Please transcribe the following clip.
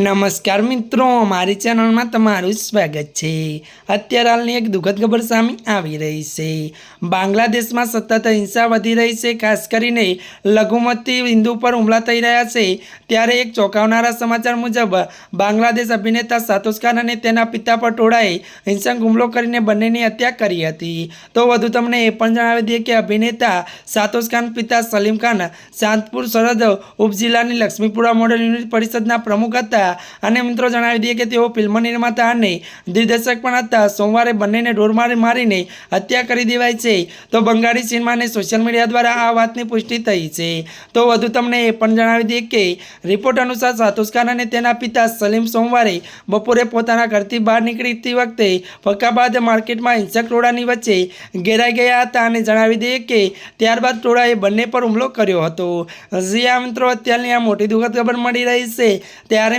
નમસ્કાર મિત્રો, મારી ચેનલમાં તમારું સ્વાગત છે. અત્યારે હાલની એક દુઃખદ ખબર સામે આવી રહી છે. બાંગ્લાદેશમાં સતત હિંસા વધી રહી છે, ખાસ કરીને લઘુમતી હિન્દુ પર હુમલા થઈ રહ્યા છે. ત્યારે એક ચોંકાવનારા સમાચાર મુજબ, બાંગ્લાદેશ અભિનેતા સાતોસ ખાન અને તેના પિતા પર ટોળાએ હિંસક હુમલો કરીને બંનેની હત્યા કરી હતી. તો વધુ તમને એ પણ જણાવી દઈએ કે અભિનેતા સાતોસ ખાન પિતા સલીમ ખાન શાંતપુર સરહદ ઉપજિલ્લાની લક્ષ્મીપુરા મોડલ યુનિટ પરિષદના પ્રમુખ હતા. અને મિત્રો જણાવી દઈએ કે તેઓ ફિલ્મ નિર્માતા અને દિગ્દર્શક પણ હતા. સોમવારે બંનેને ઢોરમાર મારીને હત્યા કરી દેવાય છે. તો બંગાળી સિનેમાને સોશિયલ મીડિયા દ્વારા આ વાતની પુષ્ટિ થઈ છે. તો વધુ તમને એ પણ જણાવી દઈએ કે રિપોર્ટ અનુસાર સાતુષ ખાન અને તેના પિતા સલીમ સોમવારે બપોરે પોતાના ઘરથી બહાર નીકળતી વખતે ફકાબાદ માર્કેટમાં હિંસક ટોળાની વચ્ચે ઘેરાઈ ગયા હતા. અને જણાવી દઈએ કે ત્યારબાદ ટોળાએ બંને પર હુમલો કર્યો હતો. જી આ મિત્રો, અત્યારની આ મોટી દુઃખદ ખબર મળી રહી છે. ત્યારે